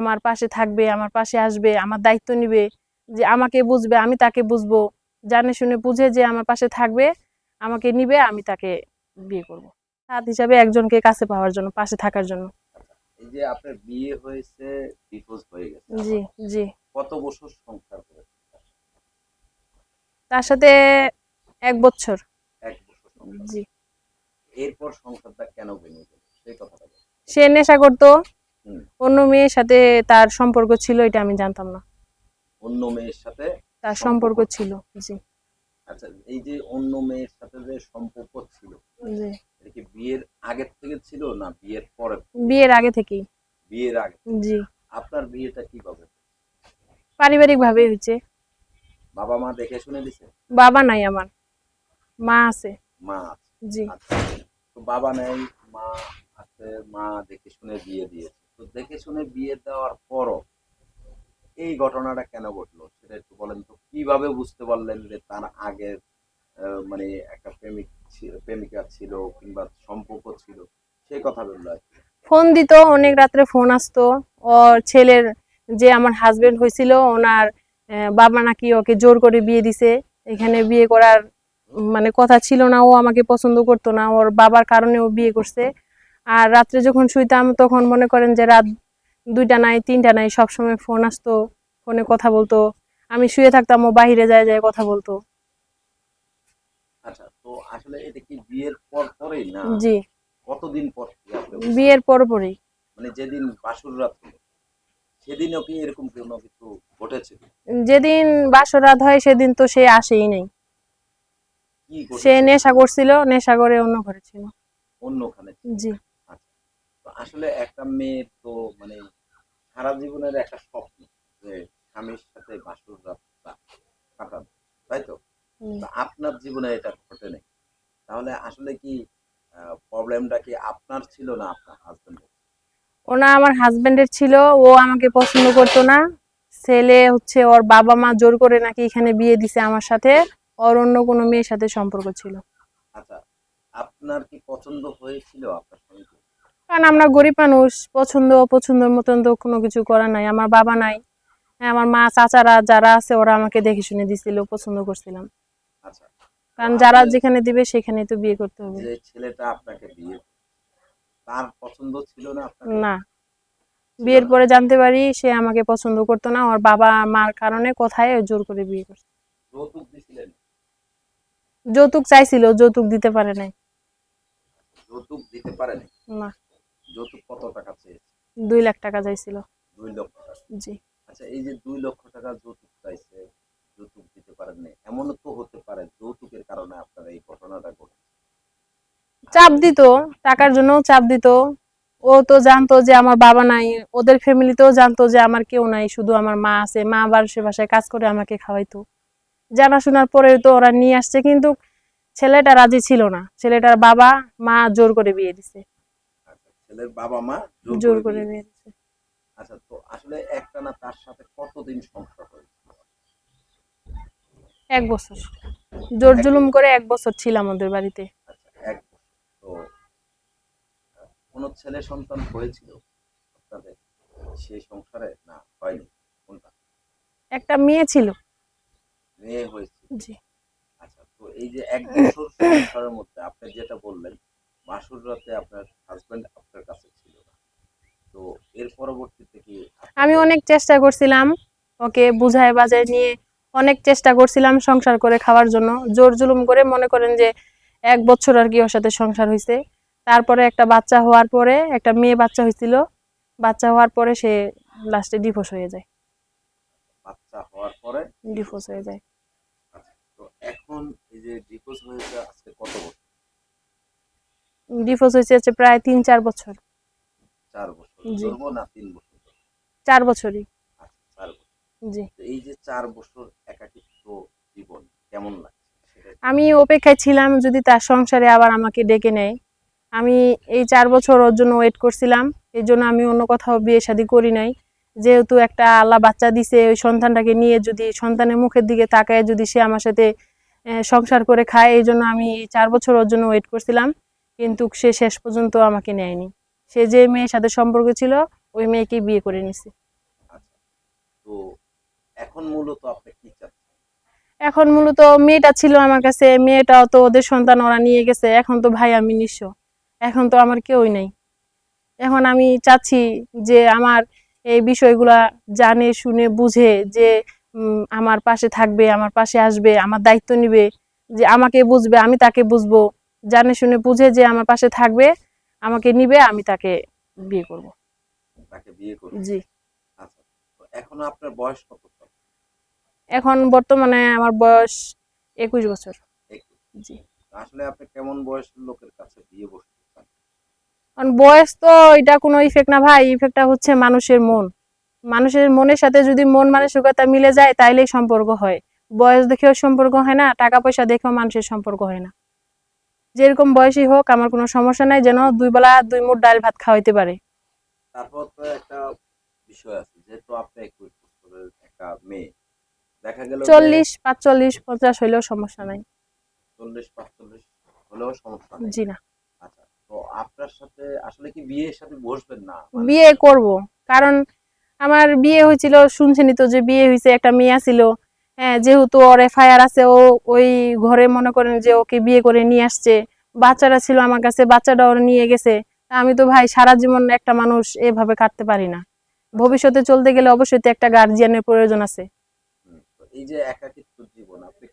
আমার পাশে থাকবে আমার পাশে আসবে আমার দায়িত্ব নিবে যে আমাকে বুঝবে আমি তাকে বুঝব। জানে শুনে বুঝে যে আমার পাশে থাকবে আমাকে নিবে আমি তাকে বিয়ে করব। সাথ হিসাবে একজনকে কাছে পাওয়ার জন্য পাশে থাকার জন্য। এই যে আপনার বিয়ে হয়েছে ডিভোর্স হয়ে গেছে জি জি। কত বছর সংসার করেছে তার সাথে এক বছর। এক বছর জি। এরপর সংসারটা কেন ভেঙে গেল? সেই কথাটা সে নেশা করতো। অন্য মেয়ের সাথে তার সম্পর্ক ছিল এটা আমি জানতাম না। অন্য মেয়ের সাথে তার সম্পর্ক? ছিল জি। আচ্ছা এই যে অন্য মেয়ের সাথে যে সম্পর্ক ছিল জি। এটা কি বিয়ের আগের থেকে ছিল না বিয়ের পরে? বিয়ের আগে থেকেই। বিয়ের আগে জি। আপনার বিয়েটা কীভাবে পারিবারিক ভাবে হয়েছে। বাবা মা দেখে শুনে দিছে? বাবা নাই আমার। মা আছে। মা আছে। জি। আচ্ছা। তো বাবা নেই মা আছে মা দেখে শুনে বিয়ে দিয়েছে। তো দেখে শুনে বিয়ে দেওয়ার পরও এই ঘটনাটা কেন ঘটলো সেটা একটু বলেন তো। কীভাবে বুঝতে পারলেন যে তার আগের মানে একটা প্রেমিক প্রেমিকা ছিল কিংবা সম্পর্ক ছিল? সেই কথা বলল ফোন দিত, অনেক রাত্রে ফোন আসতো। ওর ছেলের যে আমার হাজবেন্ড হয়েছিল, ওনার বাবা নাকি ওকে জোর করে বিয়ে দিছে। এখানে বিয়ে করার মানে কথা ছিল না, ও আমাকে পছন্দ করতো না। ওর বাবার কারণে ও বিয়ে করছে। আর রাত্রে যখন শুইতাম তখন মনে করেন যে রাত দুইটা নাই তিনটা নাই সবসময় ফোন আসতো ফোনে কথা বলতো। আমি শুয়ে থাকতাম ও বাহিরে যায় যায় কথা বলতো। আচ্ছা তো আসলে এটা কি বিয়ের পর পরেই না জি। কতদিন পর বিয়ের পরপরই মানে যেদিন বাসুর রাত সেদিনও কি এরকম কোনো কিছু ঘটেছে? যেদিন বাসর রাত হয় সেদিন তো সে আসেই নাই। সে? নেশা করছিল নেশা করে অন্য ঘরে ছিল। অন্যখানে জি। আসলে একটা মেয়ের তো মানে সারা জীবনের একটা স্বপ্ন যে স্বামীর সাথে বাসুর রাতটা কাটানো তাই তো? আপনার জীবনে এটা ঘটে নেই। তাহলে আসলে কি প্রবলেমটা কি আপনার ছিল না আপনার হাজবেন্ডের ওনা আমার হাজবেন্ডের ছিল। ও আমাকে পছন্দ করতো না। ছেলে হচ্ছে ওর বাবা মা জোর করে নাকি এখানে বিয়ে দিছে আমার সাথে। ওর অন্য কোনো মেয়ের সাথে সম্পর্ক ছিল। আচ্ছা আপনার কি পছন্দ হয়েছিল আপনার কারণ আমরা গরিব মানুষ পছন্দ অপছন্দের মতন তো কোনো কিছু করা নাই। আমার বাবা নাই। হ্যাঁ, আমার মা চাচারা যারা আছে ওরা আমাকে দেখে শুনে দিছিল পছন্দ করছিলাম। আচ্ছা। কারণ যারা যেখানে দিবে সেখানে তো বিয়ে করতে হবে। যে ছেলেটা আপনাকে বিয়ে তার পছন্দ ছিল না না। বিয়ের পরে জানতে পারি সে আমাকে পছন্দ করতো না। ওর বাবা মার কারণে কোথায় জোর করে বিয়ে করছে। যৌতুক দিছিলেন? যৌতুক চাইছিল যৌতুক দিতে পারে নাই। যৌতুক দিতে পারেনি? না। যৌতুক কত টাকা চেয়েছে? দুই লাখ টাকা চাইছিল। দুই লক্ষ টাকা। জি। আচ্ছা এই যে দুই লক্ষ টাকা যৌতুক চাইছে যৌতুক দিতে পারেননি এমনও তো হতে পারে যৌতুকের কারণে আপনার এই ঘটনাটা ঘটে চাপ দিত টাকার জন্য চাপ দিত। ও তো জানতো যে আমার বাবা নাই ওদের ফ্যামিলিতেও জানতো যে আমার কেউ নাই শুধু আমার মা আছে মা আবার সে বাসায় কাজ করে আমাকে খাওয়াইতো। জানাশোনার পরে তো ওরা নিয়ে আসছে কিন্তু ছেলেটা রাজি ছিল না। ছেলেটার বাবা মা জোর করে বিয়ে দিছে। ছেলের বাবা মা জোর করে দিছে আচ্ছা তো আসলে একটা না তার সাথে কতদিন সংসার হয়েছে? এক বছর। জোর জুলুম করে এক বছর ছিলাম আমাদের বাড়িতে। আচ্ছা এক তো কোনো ছেলে সন্তান হয়েছিল আপনাদের সেই সংসারে? না হয়নি। কোনটা? একটা মেয়ে ছিল। মেয়ে হয়েছিল। জি। আচ্ছা তো এই যে এক বছর সংসারের মধ্যে আপনি যেটা বললেন বাসুর রাতে আপনার হাজবেন্ড আপনার কাছে ছিল না। তো এর পরবর্তীতে কি আমি অনেক চেষ্টা করছিলাম ওকে বুঝায় বাজায় নিয়ে অনেক চেষ্টা করছিলাম সংসার করে খাওয়ার জন্য। জোর জুলুম করে মনে করেন যে এক বছর আর কি ওর সাথে সংসার হয়েছে তারপরে একটা বাচ্চা হওয়ার পরে একটা মেয়ে বাচ্চা হয়েছিল বাচ্চা হওয়ার পরে সে লাস্টে ডিভোর্স হয়ে যায়। বাচ্চা হওয়ার পরে? ডিভোর্স হয়ে যায়। আচ্ছা তো এখন এই যে ডিভোর্স হয়েছে আজকে কত বছর? ডিভোর্স হয়েছে হচ্ছে প্রায় তিন চার বছর। চার বছর। জি। ধরবো না তিন বছর? চার বছরই। আচ্ছা জি। এই যে চার বছর একাকিত্ব জীবন কেমন লাগছে? আমি অপেক্ষায় ছিলাম যদি তার সংসারে আবার আমাকে ডেকে নেয়। আমি এই চার বছর ওর জন্য ওয়েট করছিলাম। এই জন্য আমি অন্য কোথাও বিয়ে শাদী করি নাই। যেহেতু একটা আল্লাহ বাচ্চা দিছে ওই সন্তানটাকে নিয়ে যদি সন্তানের মুখের দিকে তাকায় যদি সে আমার সাথে সংসার করে খায় এই জন্য আমি এই চার বছর ওর জন্য ওয়েট করছিলাম। কিন্তু সে শেষ পর্যন্ত আমাকে নেয়নি। সে যে মেয়ের সাথে সম্পর্ক ছিল ওই মেয়েকেই বিয়ে করে নিছে। তো এখন মূলত আপনি কি চাচ্ছেন? এখন মূলত মেয়েটা ছিল আমার কাছে মেয়েটাও তো ওদের সন্তান ওরা নিয়ে গেছে এখন তো ভাই আমি নিঃস্ব। এখন তো আমার কেউই নেই। এখন আমি চাচ্ছি যে আমার এই বিষয়গুলা জানে শুনে বুঝে যে আমার পাশে থাকবে আমার পাশে আসবে আমার দায়িত্ব নিবে যে আমাকে বুঝবে আমি তাকে বুঝব। জানে শুনে বুঝে যে আমার পাশে থাকবে আমাকে নিবে আমি তাকে বিয়ে করব। তাকে বিয়ে করবেন জি। আচ্ছা এখন আপনার বয়স কত? এখন বর্তমানে আমার বয়স একুশ বছর। জি। আসলে আপনি কেমন বয়সের লোকের কাছে বিয়ে বসতে চান? কারণ বয়স তো এটা কোনো ইফেক্ট না ভাই ইফেক্টটা হচ্ছে মানুষের মন। মানুষের মনের সাথে যদি মন মানসিকতা মিলে যায় তাইলেই সম্পর্ক হয়। বয়স দেখেও সম্পর্ক হয় না টাকা পয়সা দেখেও মানুষের সম্পর্ক হয় না। যেরকম বয়সই হোক আমার কোনো সমস্যা নাই যেন দুই বেলা দুই মুঠ ডাল ভাত খাওয়াইতে পারে। তারপর তো একটা বিষয় আছে যেহেতু আপনি একুশ বছরের একটা মেয়ে দেখা গেল চল্লিশ পাঁচচল্লিশ পঞ্চাশ হইলেও সমস্যা নাই। চল্লিশ পাঁচচল্লিশ হলেও সমস্যা নেই। জি না। আচ্ছা তো আপনার সাথে আসলে কি বিয়ের সাথে বসবেন না? মানে বিয়ে করব কারণ আমার বিয়ে হয়েছিল শুনছেনই তো যে বিয়ে হয়েছে একটা মেয়ে ছিল যেহেতু ওর এফআইআর আছে, ও ওই ঘরে মনে করেন যে ওকে বিয়ে করে নিয়ে আসছে। বাচ্চারা ছিল আমার কাছে, বাচ্চাটা ওর নিয়ে গেছে। আমি তো ভাই সারা জীবন একটা মানুষ এভাবে কাটতে পারি না। ভবিষ্যতে চলতে গেলে অবশ্যই একটা গার্জিয়ানের প্রয়োজন আছে। এই যে একাকিত্ব জীবন, আপনি